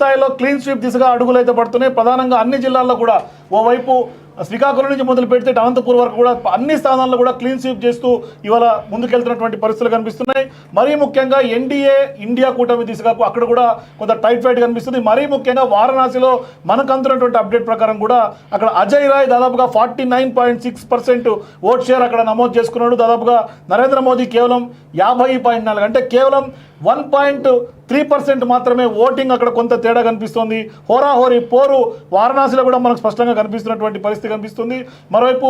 స్థాయిలో clean sweep దిశగా అడుగులైతే పడుతున్నాయి. ప్రధానంగా అన్ని జిల్లాల్లో కూడా ఓవైపు శ్రీకాకుళం నుంచి మొదలు పెడితే అనంతపూర్ వరకు కూడా అన్ని స్థానాల్లో కూడా క్లీన్ స్వీప్ చేస్తూ ఇవాళ ముందుకెళ్తున్నటువంటి పరిస్థితులు కనిపిస్తున్నాయి. మరీ ముఖ్యంగా ఎన్డీఏ ఇండియా కూటమి దిశగా అక్కడ కూడా కొంత టైట్ ఫైట్ కనిపిస్తుంది. మరీ ముఖ్యంగా వారణాసిలో మనకు అందుతున్నటువంటి అప్డేట్ ప్రకారం కూడా అక్కడ అజయ్ రాయ్ దాదాపుగా forty nine point six percent vote share అక్కడ నమోదు చేసుకున్నాడు. దాదాపుగా నరేంద్ర మోదీ కేవలం యాభై పాయింట్ నాలుగు అంటే కేవలం వన్ పాయింట్ త్రీ పర్సెంట్ మాత్రమే ఓటింగ్ అక్కడ కొంత తేడా కనిపిస్తోంది. హోరాహోరీ పోరు వారణాసిలో కూడా మనకు స్పష్టంగా కనిపిస్తున్నటువంటి పరిస్థితి కనిపిస్తుంది. మరోవైపు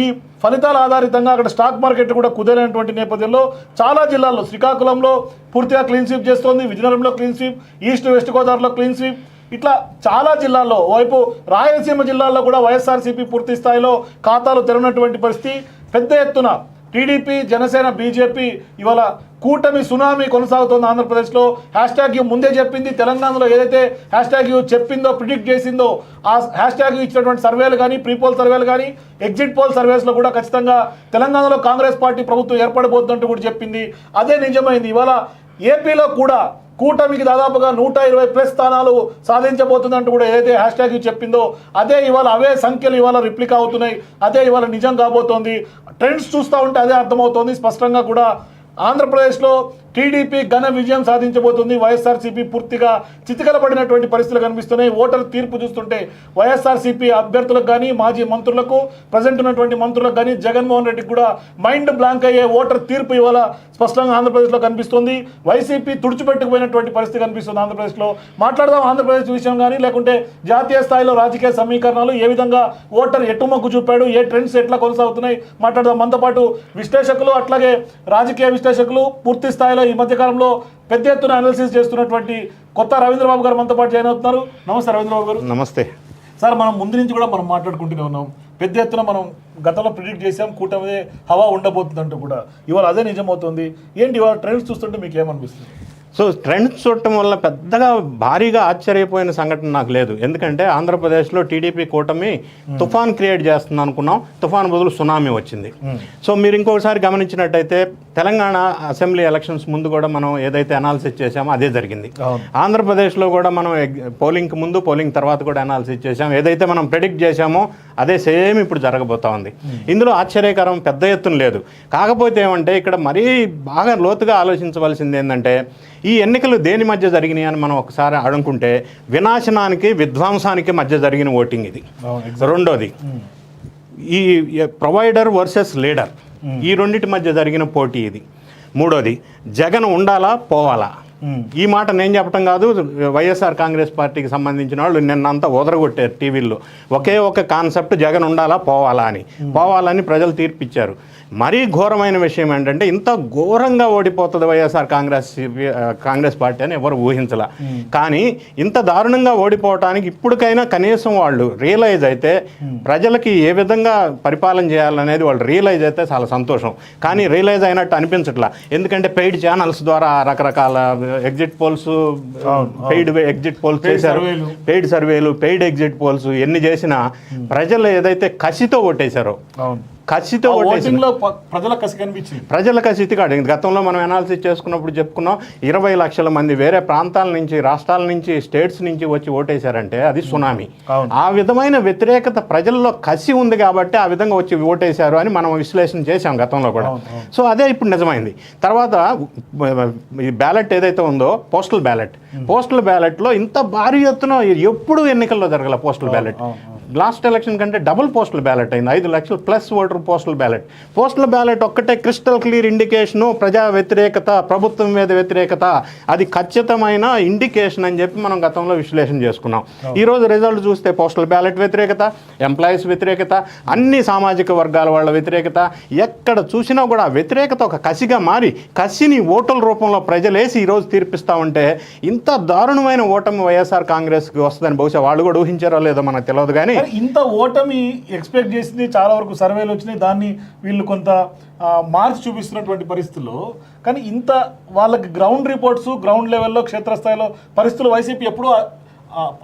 ఈ ఫలితాల ఆధారితంగా అక్కడ స్టాక్ మార్కెట్ కూడా కుదరైనటువంటి నేపథ్యంలో చాలా జిల్లాల్లో శ్రీకాకుళంలో పూర్తిగా క్లీన్ స్వీప్ చేస్తోంది. విజయనగరంలో క్లీన్ స్వీప్ ఈస్ట్ వెస్ట్ గోదావరిలో క్లీన్ స్వీప్. ఇట్లా చాలా జిల్లాల్లో వైపు రాయలసీమ జిల్లాల్లో కూడా వైఎస్ఆర్సీపీ పూర్తి స్థాయిలో ఖాతాలు తెరవనటువంటి పరిస్థితి పెద్ద ఎత్తున టీడీపీ జనసేన బీజేపీ ఇవాళ కూటమి సునామీ కొనసాగుతోంది ఆంధ్రప్రదేశ్లో. హ్యాష్ ట్యాగ్ యూ ముందే చెప్పింది తెలంగాణలో ఏదైతే హ్యాష్ ట్యాగ్ యూ చెప్పిందో ప్రిడిక్ట్ చేసిందో ఆ హ్యాష్ ట్యాగ్ ఇచ్చినటువంటి సర్వేలు కానీ ప్రీ పోల్ సర్వేలు కానీ ఎగ్జిట్ పోల్ సర్వేస్లో కూడా ఖచ్చితంగా తెలంగాణలో కాంగ్రెస్ పార్టీ ప్రభుత్వం ఏర్పడబోతుందంటూ కూడా చెప్పింది. అదే నిజమైంది. ఇవాళ ఏపీలో కూడా కూటమికి దాదాపుగా నూట ఇరవై ప్లస్ స్థానాలు సాధించబోతుందంటూ కూడా ఏదైతే హ్యాష్ ట్యాగ్ చెప్పిందో అదే ఇవాళ అవే సంఖ్యలు ఇవాళ రిప్లిక్ అవుతున్నాయి అదే ఇవాళ నిజం కాబోతోంది. ట్రెండ్స్ చూస్తూ ఉంటే అదే అర్థమవుతోంది. స్పష్టంగా కూడా ఆంధ్రప్రదేశ్లో టీడీపీ ఘన విజయం సాధించబోతుంది. వైఎస్ఆర్సీపీ పూర్తిగా చితికలబడినటువంటి పరిస్థితులు కనిపిస్తున్నాయి. ఓటర్ తీర్పు చూస్తుంటే వైఎస్ఆర్సీపీ అభ్యర్థులకు కానీ మాజీ మంత్రులకు ప్రజెంట్ ఉన్నటువంటి మంత్రులకు కానీ జగన్మోహన్ రెడ్డికి కూడా మైండ్ బ్లాంక్ అయ్యే ఓటర్ తీర్పు ఇవాళ స్పష్టంగా ఆంధ్రప్రదేశ్లో కనిపిస్తుంది. వైసీపీ తుడిచిపెట్టుకుపోయినటువంటి పరిస్థితి కనిపిస్తుంది ఆంధ్రప్రదేశ్లో. మాట్లాడదాం ఆంధ్రప్రదేశ్ విషయం కానీ లేకుంటే జాతీయ స్థాయిలో రాజకీయ సమీకరణాలు ఏ విధంగా ఓటర్ ఎటు మొగ్గు చూపాడు ఏ ట్రెండ్స్ ఎట్లా కొనసాగుతున్నాయి మాట్లాడదాం. మనతో పాటు విశ్లేషకులు అట్లాగే రాజకీయ విశ్లేషకులు పూర్తి స్థాయిలో ఈ మధ్యకాలంలో పెద్ద ఎత్తున అనాలిసిస్ చేస్తున్నటువంటి కొత్త రవీంద్రబాబు గారు మనతో పాటు జాయిన్ అవుతున్నారు. నమస్తే రవీంద్రబాబు గారు. నమస్తే. సార్ మనం ముందు నుంచి కూడా మనం మాట్లాడుకుంటూనే ఉన్నాం. పెద్ద ఎత్తున మనం గతంలో ప్రిడిక్ట్ చేసాం కూటమి హవా ఉండబోతుందంటూ కూడా. ఇవాళ అదే నిజమవుతుంది. ఏంటి ఇవాళ ట్రెండ్స్ చూస్తుంటే మీకు ఏమనిపిస్తుంది? సో ట్రెండ్స్ చూడటం వల్ల పెద్దగా భారీగా ఆశ్చర్యపోయిన సంఘటన నాకు లేదు. ఎందుకంటే ఆంధ్రప్రదేశ్లో టీడీపీ కూటమి తుఫాన్ క్రియేట్ చేస్తుంది అనుకున్నాం. తుఫాన్ బదులు సునామీ వచ్చింది. సో మీరు ఇంకొకసారి గమనించినట్టయితే తెలంగాణ అసెంబ్లీ ఎలక్షన్స్ ముందు కూడా మనం ఏదైతే అనాలిసిస్ చేసామో అదే జరిగింది. ఆంధ్రప్రదేశ్లో కూడా మనం పోలింగ్కి ముందు పోలింగ్ తర్వాత కూడా అనాలిసిస్ చేసాం ఏదైతే మనం ప్రెడిక్ట్ చేశామో అదే సేమ్ ఇప్పుడు జరగబోతా ఉంది. ఇందులో ఆశ్చర్యకరం పెద్ద ఎత్తున లేదు. కాకపోతే ఏమంటే ఇక్కడ మరీ బాగా లోతుగా ఆలోచించవలసింది ఏంటంటే ఈ ఎన్నికలు దేని మధ్య జరిగినాయి అని మనం ఒకసారి అనుకుంటే వినాశనానికి విధ్వంసానికి మధ్య జరిగిన ఓటింగ్ ఇది. రెండోది ఈ ప్రొవైడర్ వర్సెస్ లీడర్ ఈ రెండింటి మధ్య జరిగిన పోటీ ఇది. మూడోది జగన్ ఉండాలా పోవాలా? ఈ మాట నేను చెప్పడం కాదు వైఎస్ఆర్ కాంగ్రెస్ పార్టీకి సంబంధించిన వాళ్ళు నిన్నంతా ఓదరగొట్టారు టీవీల్లో. ఒకే ఒక కాన్సెప్ట్ జగన్ ఉండాలా పోవాలా అని. పోవాలని ప్రజలు తీర్పిచ్చారు. మరీ ఘోరమైన విషయం ఏంటంటే ఇంత ఘోరంగా ఓడిపోతుంది వైఎస్ఆర్ కాంగ్రెస్ కాంగ్రెస్ పార్టీ అని ఎవరు ఊహించలా. కానీ ఇంత దారుణంగా ఓడిపోవటానికి ఇప్పటికైనా కనీసం వాళ్ళు రియలైజ్ అయితే ప్రజలకి ఏ విధంగా పరిపాలన చేయాలనేది వాళ్ళు రియలైజ్ అయితే చాలా సంతోషం. కానీ రియలైజ్ అయినట్టు అనిపించట్లా. ఎందుకంటే పెయిడ్ ఛానల్స్ ద్వారా రకరకాల exit polls paid exit polls చేశారు. పెయిడ్ సర్వేలు పెయిడ్ ఎగ్జిట్ పోల్స్ ఎన్ని చేసినా ప్రజలు ఏదైతే కసితో ఓటేశారో కసితో ప్రజల కసి కనిపించింది. ప్రజల కసితి కాదు గతంలో మనం అనాలిసిస్ చేసుకున్నప్పుడు చెప్పుకున్నాం ఇరవై లక్షల మంది వేరే ప్రాంతాల నుంచి రాష్ట్రాల నుంచి స్టేట్స్ నుంచి వచ్చి ఓటేశారంటే అది సునామీ. ఆ విధమైన వ్యతిరేకత ప్రజల్లో కసి ఉంది కాబట్టి ఆ విధంగా వచ్చి ఓటేశారు అని మనం విశ్లేషణ చేశాం గతంలో కూడా. సో అదే ఇప్పుడు నిజమైంది. తర్వాత ఈ బ్యాలెట్ ఏదైతే ఉందో పోస్టల్ బ్యాలెట్. పోస్టల్ బ్యాలెట్లో ఇంత భారీ ఎత్తున ఎప్పుడు ఎన్నికల్లో జరగల పోస్టల్ బ్యాలెట్? లాస్ట్ ఎలక్షన్ కంటే డబుల్ పోస్టల్ బ్యాలెట్ అయింది. ఐదు లక్షలు plus voter postal ballot. Postal ballot ఒక్కటే క్రిస్టల్ క్లియర్ ఇండికేషను ప్రజా వ్యతిరేకత ప్రభుత్వం మీద వ్యతిరేకత. అది ఖచ్చితమైన ఇండికేషన్ అని చెప్పి మనం గతంలో విశ్లేషణ చేసుకున్నాం. ఈ రోజు రిజల్ట్ చూస్తే పోస్టల్ బ్యాలెట్ వ్యతిరేకత ఎంప్లాయీస్ వ్యతిరేకత అన్ని సామాజిక వర్గాల వాళ్ళ వ్యతిరేకత. ఎక్కడ చూసినా కూడా వ్యతిరేకత ఒక కసిగా మారి కసిని ఓటుల రూపంలో ప్రజలేసి ఈరోజు తీర్పిస్తా ఉంటే ఇంత దారుణమైన ఓటమి వైఎస్ఆర్ కాంగ్రెస్కి వస్తుందని బహుశా వాళ్ళు కూడా ఊహించారో లేదో మనకు తెలియదు కానీ ఇంత ఓటమి ఎక్స్పెక్ట్ చేసింది చాలా వరకు సర్వేలు వచ్చినాయి. దాన్ని వీళ్ళు కొంత మార్చి చూపిస్తున్నటువంటి పరిస్థితుల్లో. కానీ ఇంత వాళ్ళకి గ్రౌండ్ రిపోర్ట్స్ గ్రౌండ్ లెవెల్లో క్షేత్రస్థాయిలో పరిస్థితులు వైసీపీ ఎప్పుడూ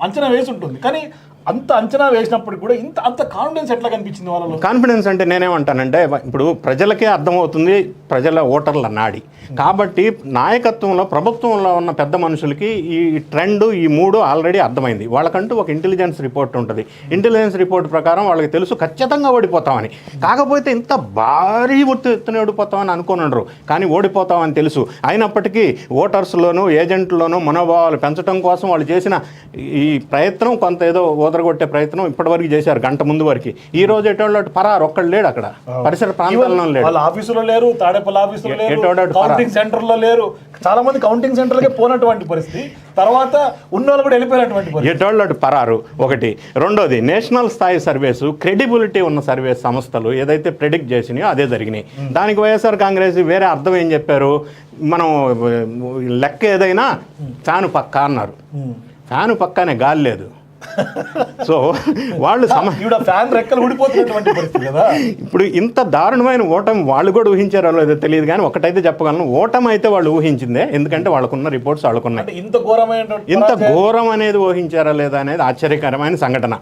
అంచనా వేసి ఉంటుంది. కానీ అంత అంచనా వేసినప్పటికి కూడా ఇంత అంత కాన్ఫిడెన్స్ ఎట్లా కనిపించింది వాళ్ళలో? కాన్ఫిడెన్స్ అంటే నేనేమంటానంటే ఇప్పుడు ప్రజలకే అర్థమవుతుంది ప్రజల ఓటర్ల నాడి. కాబట్టి నాయకత్వంలో ప్రభుత్వంలో ఉన్న పెద్ద మనుషులకి ఈ ట్రెండ్ ఈ మూడు ఆల్రెడీ అర్థమైంది. వాళ్ళకంటూ ఒక ఇంటెలిజెన్స్ రిపోర్ట్ ఉంటుంది. ఇంటెలిజెన్స్ రిపోర్ట్ ప్రకారం వాళ్ళకి తెలుసు ఖచ్చితంగా ఓడిపోతామని. కాకపోతే ఇంత భారీ ఒత్తు ఎత్తున ఓడిపోతామని అనుకోనుండరు. కానీ ఓడిపోతామని తెలుసు. అయినప్పటికీ ఓటర్స్లోనూ ఏజెంట్లోనూ మనోభావాలు పెంచడం కోసం వాళ్ళు చేసిన ఈ ప్రయత్నం కొంత ఏదో ఓదరగొట్టే ప్రయత్నం ఇప్పటివరకు చేశారు గంట ముందు వరకు. ఈ రోజు ఎటువంటి పరారు ఒక్కడు లేడు అక్కడ. పరిసర ప్రాంతాల్లో లేడు. ఆఫీసులో లేరు తాడేపల్లి ఆఫీసులో ఎ- లేరు ఎటోడాడు కౌంటింగ్ సెంటర్లో లేరు. చాలా మంది కౌంటింగ్ సెంటర్లకే పోనటువంటి పరిస్థితి. తర్వాత ఉన్న వాళ్ళు కూడా వెళ్ళిపోయినటువంటి ఎటోళ్ళటు పరారు ఒకటి. రెండోది నేషనల్ స్థాయి సర్వేసు క్రెడిబిలిటీ ఉన్న సర్వే సంస్థలు ఏదైతే ప్రెడిక్ట్ చేసినాయో అదే జరిగినాయి. దానికి వైఎస్ఆర్ కాంగ్రెస్ వేరే అర్థం ఏం చెప్పారు? మనం లెక్క ఏదైనా ఫ్యాను పక్క అన్నారు. ఫ్యాను పక్కనే గాలి లేదు. సో వాళ్ళు ఫ్యాన్ రెక్కలు ఊడిపోతున్నటువంటి పరిస్థితి కదా. ఇప్పుడు ఇంత దారుణమైన ఓటమి వాళ్ళు కూడా ఊహించారో లేదో తెలియదు కానీ ఒకటైతే చెప్పగలను. ఓటమి అయితే వాళ్ళు ఊహించిందే. ఎందుకంటే వాళ్ళకున్న రిపోర్ట్స్ వాళ్ళకున్నాయి. ఇంత ఘోరమైన ఇంత ఘోరం అనేది ఊహించారా లేదా అనేది ఆశ్చర్యకరమైన సంఘటన.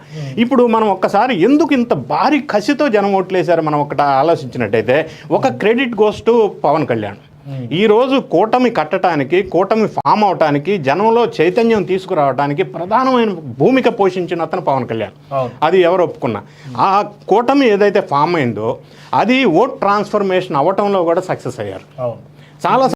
ఇప్పుడు మనం ఒక్కసారి ఎందుకు ఇంత భారీ కసితో జనం ఓట్లేశారు? మనం ఒకటి ఆలోచించినట్టయితే ఒక credit goes to Pawan Kalyan. ఈ రోజు కూటమి కట్టడానికి కూటమి ఫామ్ అవటానికి జనంలో చైతన్యం తీసుకురావడానికి ప్రధానమైన భూమిక పోషించిన అతను పవన్ కళ్యాణ్. అది ఎవరు ఒప్పుకున్నా. ఆ కూటమి ఏదైతే ఫామ్ అయిందో అది ఓట్ ట్రాన్స్ఫర్మేషన్ అవ్వటంలో కూడా సక్సెస్ అయ్యారు. చాలా